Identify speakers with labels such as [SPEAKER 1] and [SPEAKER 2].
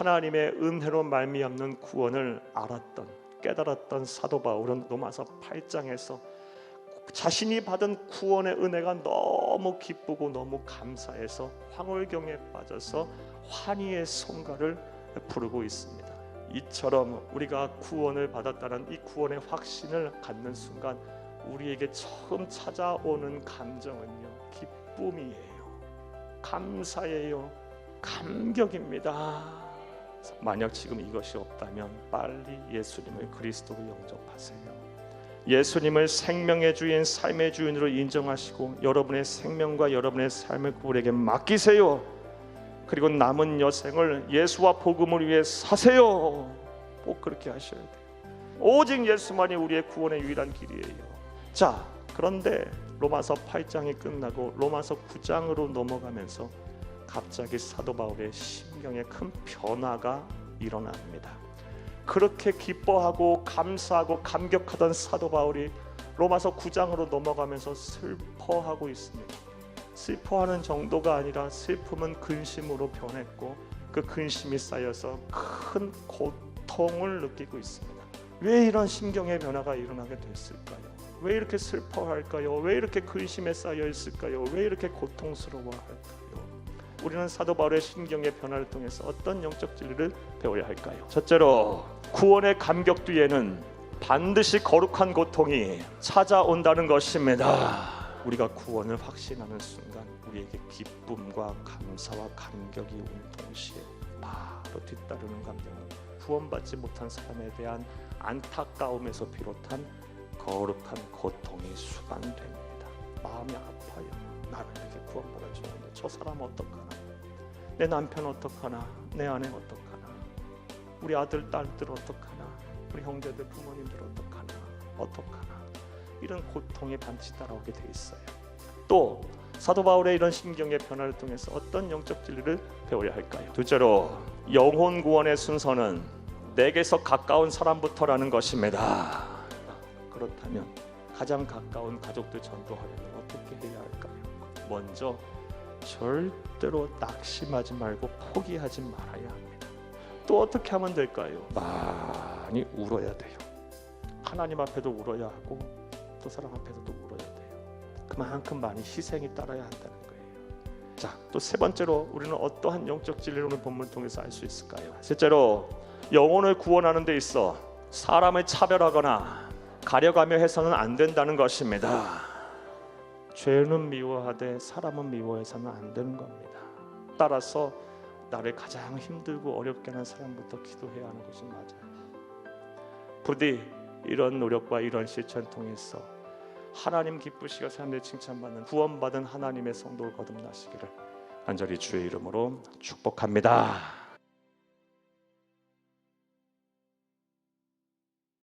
[SPEAKER 1] 하나님의 은혜로 말미암는 구원을 알았던 깨달았던 사도 바울은 로마서 8장에서 자신이 받은 구원의 은혜가 너무 기쁘고 너무 감사해서 황홀경에 빠져서 환희의 성가를 부르고 있습니다. 이처럼 우리가 구원을 받았다는 이 구원의 확신을 갖는 순간 우리에게 처음 찾아오는 감정은요 기쁨이에요, 감사예요, 감격입니다. 만약 지금 이것이 없다면 빨리 예수님을 그리스도로 영접하세요. 예수님을 생명의 주인, 삶의 주인으로 인정하시고 여러분의 생명과 여러분의 삶을 그분에게 맡기세요. 그리고 남은 여생을 예수와 복음을 위해 사세요. 꼭 그렇게 하셔야 돼요. 오직 예수만이 우리의 구원의 유일한 길이에요. 자, 그런데 로마서 8장이 끝나고 로마서 9장으로 넘어가면서 갑자기 사도 바울의 심경에 큰 변화가 일어납니다. 그렇게 기뻐하고 감사하고 감격하던 사도 바울이 로마서 9장으로 넘어가면서 슬퍼하고 있습니다. 슬퍼하는 정도가 아니라 슬픔은 근심으로 변했고 그 근심이 쌓여서 큰 고통을 느끼고 있습니다. 왜 이런 심경의 변화가 일어나게 됐을까요? 왜 이렇게 슬퍼할까요? 왜 이렇게 근심에 쌓여 있을까요? 왜 이렇게 고통스러워할까요? 우리는 사도 바울의 심경의 변화를 통해서 어떤 영적 진리를 배워야 할까요? 첫째로 구원의 감격 뒤에는 반드시 거룩한 고통이 찾아온다는 것입니다. 우리가 구원을 확신하는 순간 우리에게 기쁨과 감사와 감격이 오는 동시에 바로 뒤따르는 감정은 구원받지 못한 사람에 대한 안타까움에서 비롯한 거룩한 고통이 수반됩니다. 마음이 아파요. 나는 이렇게 구원받아 주는데 저 사람 어떡하나? 내 남편 어떡하나? 내 아내 어떡하나? 우리 아들 딸들 어떡하나? 우리 형제들 부모님들 어떡하나? 어떡하나? 이런 고통의 반치 따라오게 돼 있어요. 또 사도 바울의 이런 심경의 변화를 통해서 어떤 영적 진리를 배워야 할까요? 둘째로 영혼 구원의 순서는 내게서 가까운 사람부터라는 것입니다. 그렇다면 가장 가까운 가족들 전도하려면 어떻게 해야 할까요? 먼저 절대로 낙심하지 말고 포기하지 말아야 합니다. 또 어떻게 하면 될까요? 많이 울어야 돼요. 하나님 앞에도 울어야 하고 또 사람 앞에서도 울어야 돼요. 그만큼 많이 희생이 따라야 한다는 거예요. 자, 또 세 번째로 우리는 어떠한 영적 진리를 오늘 본문을 통해서 알 수 있을까요? 셋째로 영혼을 구원하는 데 있어 사람을 차별하거나 가려가며 해서는 안 된다는 것입니다. 죄는 미워하되 사람은 미워해서는 안 되는 겁니다. 따라서 나를 가장 힘들고 어렵게 하는 사람부터 기도해야 하는 것이 맞아요. 부디 이런 노력과 이런 실천 통해서 하나님 기쁘시고 사람들이 칭찬받는 구원받은 하나님의 성도를 거듭나시기를 간절히 주의 이름으로 축복합니다.